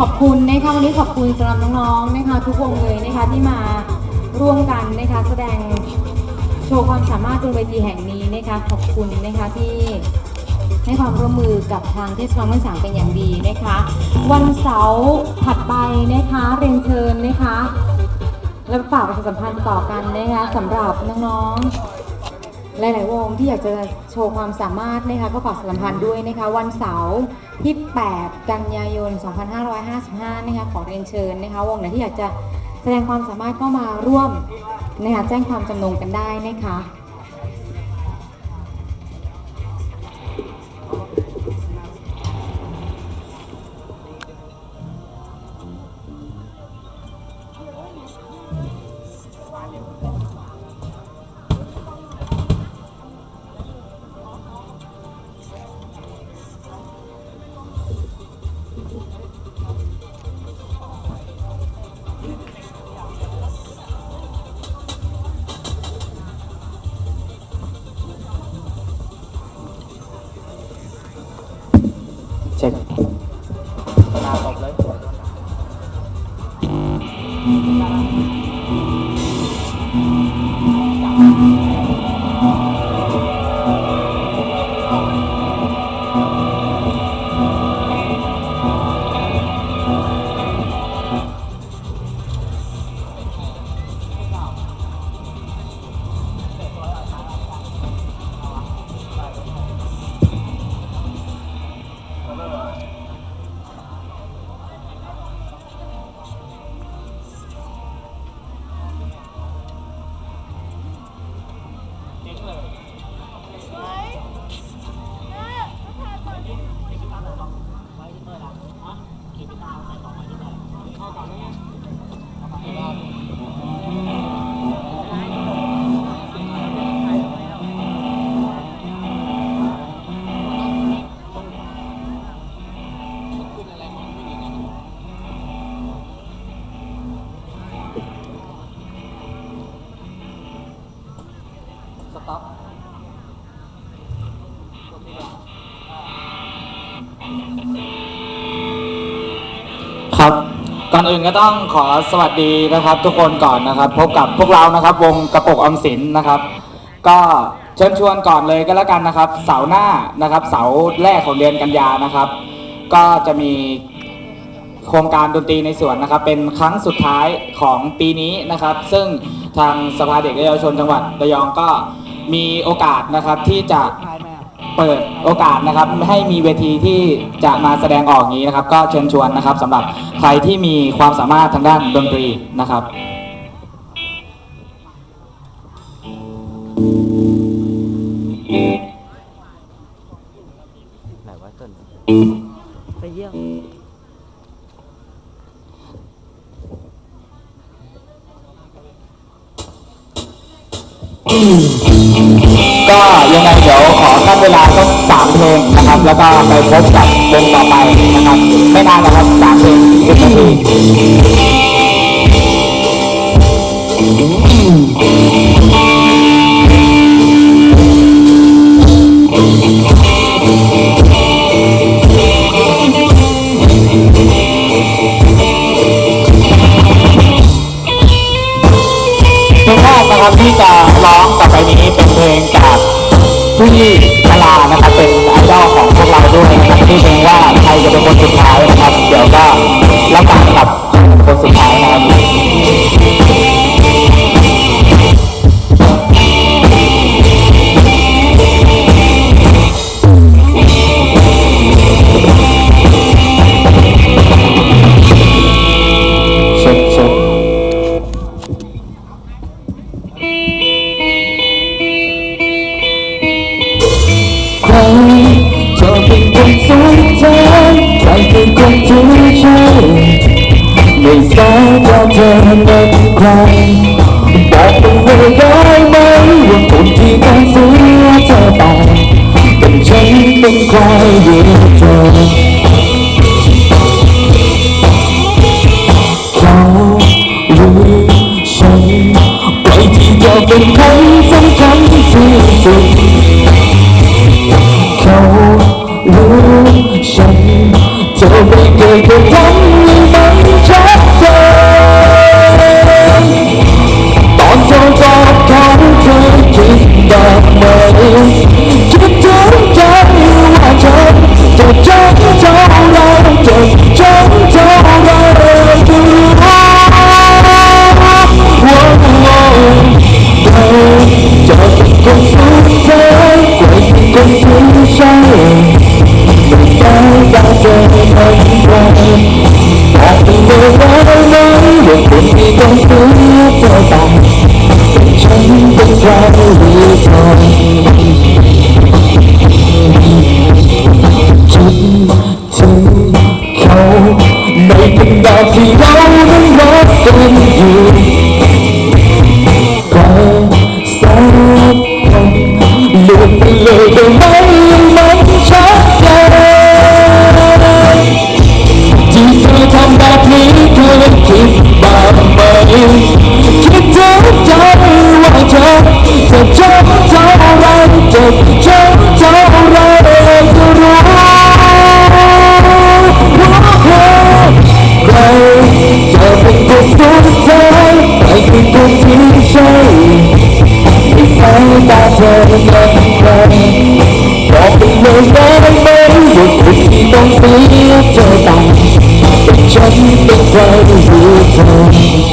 ขอบคุณนะคะวันนี้ขอบคุณสำหรับน้องๆนะคะทุกวงเลยนะคะที่มาร่วมกันนะคะแสดงโชว์ความสามารถบนเวทีแห่งนี้นะคะขอบคุณนะคะที่ให้ความร่วมมือกับทางเทศบาลเมืองฉางเป็นอย่างดีนะคะ วันเสาร์ถัดไปนะคะเรียนเชิญนะคะ และฝากประชาสัมพันธ์ต่อกันนะคะสำหรับน้องๆ หลาย ๆ วงที่อยากจะโชว์ความสามารถนะคะก็ฝากสัมพันธ์ด้วยนะคะวันเสาร์ที่ 8 กันยายน 2555 นะคะขอเรียนเชิญนะคะวงไหนที่อยากจะแสดงความสามารถก็มาร่วมนะคะแจ้งความจำนงกันได้นะคะ เช็ ก่อนอื่นก็ต้องขอสวัสดีนะครับ ทุกคนก่อนนะครับ พบกับพวกเรานะครับ วงกระปกออมสินนะครับ ก็เชิญชวนก่อนเลยก็แล้วกันนะครับ เสาร์หน้านะครับ เสาร์แรกของเดือนกันยานะครับ ก็จะมีโครงการดนตรีในสวนนะครับ เป็นครั้งสุดท้ายของปีนี้นะครับ ซึ่งทางสภาเด็กและเยาวชนจังหวัดระยองก็มีโอกาสนะครับที่จะ เปิดโอกาสนะครับให้มีเวทีที่จะมาแสดงออกอย่างนี้นะครับ ก็เชิญชวนนะครับสำหรับใครที่มีความสามารถทางด้านดนตรีนะครับ ไหนว่าต้นไปเยี่ยม ก็ยังไงเดี๋ยวขอขั้นเวลาสักสามเพลงนะครับ แล้วก็ไปพบกับวงต่อไปนะครับ ไม่นานนะครับสามเพลงสิบนาที เธอเป็นใครบอกเป็นเลยได้ไหมว่าคนที่ต้องเสียเธอไปเป็นฉันเป็นใครอยู่เธอเขาหรือฉันใครที่จะเป็นคนสำคัญที่สุดเขาหรือฉันเธอไม่เคยเ trong những sáng ngày đã đang rơi thân quay Và từng đã nói được tình yêu trong tiếng cho bạn Tình chân cũng ra lì thôi Chân thương khâu Này tình đã thì đau đến mất tình ที่ใช่ไม่ใช่ตาเธอมันเป็นใครบอกเป็นเลยได้ไหมว่าคุณต้องเสียใจตาแต่ฉันต้องใครรู้เธอ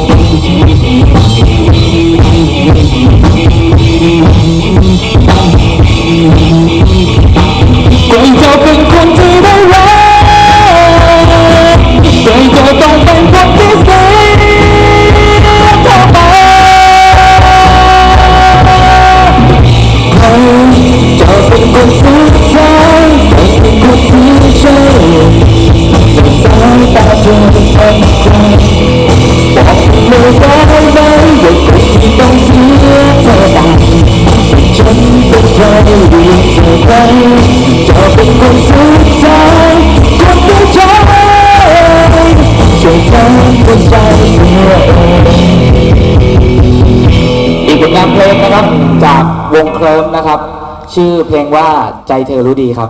ชื่อเพลงว่าใจเธอรู้ดีครับ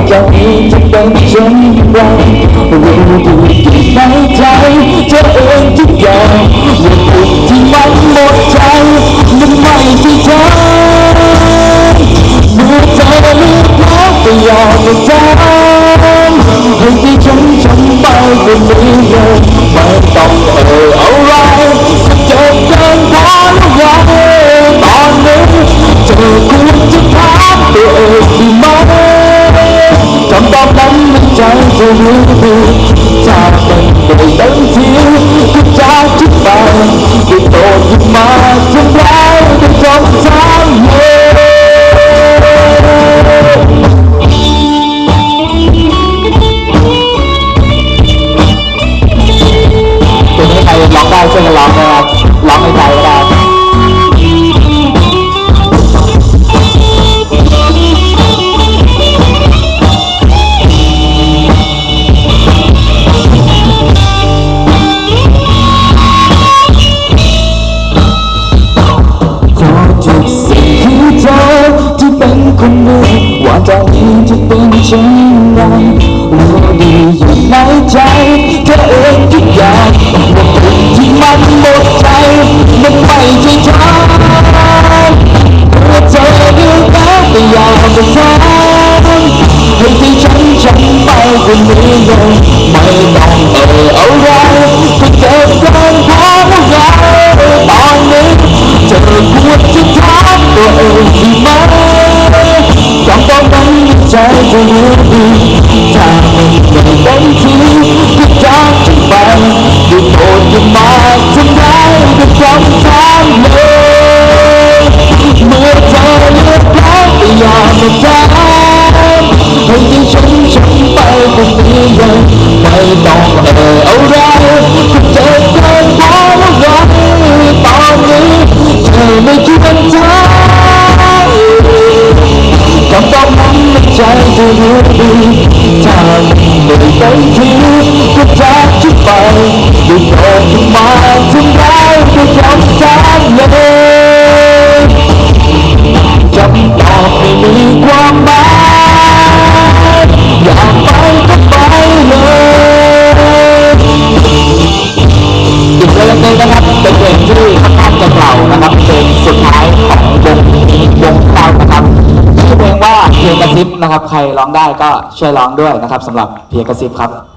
ากอย่างนี้จะเป็นเช่นไรรู้อยู่ในใจเธอเองทุกอย่าง จามันไปตั้งทีก็จากทุกไปได้โตขึ้นมาจนแล้วเป็นสองสามเยตัวนี้ใครร้องได้ช่วยกันร้องนะครับร้องในใจ จะมาทำร้ายกับสอมทางเลยเมื่อเธอเลือกแล้วไม่ยอมมาแพ้ให้ที่ฉันฉันไปคนเดียวไม่ต้องเอ่ยอาไรก็เจ็บเกินพอแล้วไงตอนนี้เธอไม่คิดกันทางกับตอนนั้นในใจเธอรู้ดีถ้าไม่ไป็นทีก็จะ คยทำาทำร้ายก็ยอมแพ้เลยคำตอบไม่มีความหมายอยากไปก็ไปเลยอีกเพลงนึงนะครับเป็นเพลงที่ค่อนข้างจะเก่านะครับเพลงสุดท้ายของวงวงเรานะครับชื่อเพลงว่าเพลงกระซิบนะครับ ใครร้องได้ก็ช่วยร้องด้วยนะครับสำหรับเพลงกระซิบครับ